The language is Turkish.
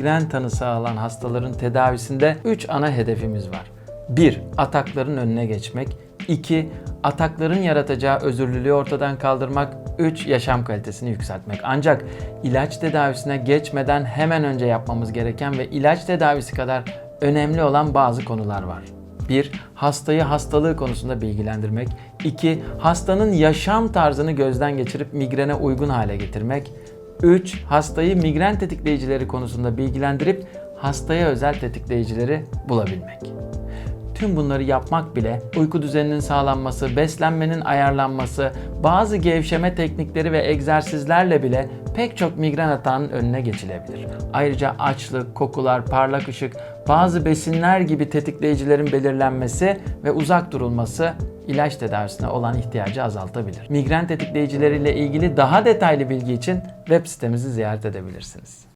migren tanısı alan hastaların tedavisinde 3 ana hedefimiz var. 1. Atakların önüne geçmek. 2. Atakların yaratacağı özürlülüğü ortadan kaldırmak. 3. Yaşam kalitesini yükseltmek. Ancak ilaç tedavisine geçmeden hemen önce yapmamız gereken ve ilaç tedavisi kadar önemli olan bazı konular var. 1. Hastayı hastalığı konusunda bilgilendirmek. 2. Hastanın yaşam tarzını gözden geçirip migrene uygun hale getirmek. 3. Hastayı migren tetikleyicileri konusunda bilgilendirip hastaya özel tetikleyicileri bulabilmek. Tüm bunları yapmak bile uyku düzeninin sağlanması, beslenmenin ayarlanması, bazı gevşeme teknikleri ve egzersizlerle bile pek çok migren atağının önüne geçilebilir. Ayrıca açlık, kokular, parlak ışık, bazı besinler gibi tetikleyicilerin belirlenmesi ve uzak durulması ilaç tedavisine olan ihtiyacı azaltabilir. Migren tetikleyicileriyle ilgili daha detaylı bilgi için web sitemizi ziyaret edebilirsiniz.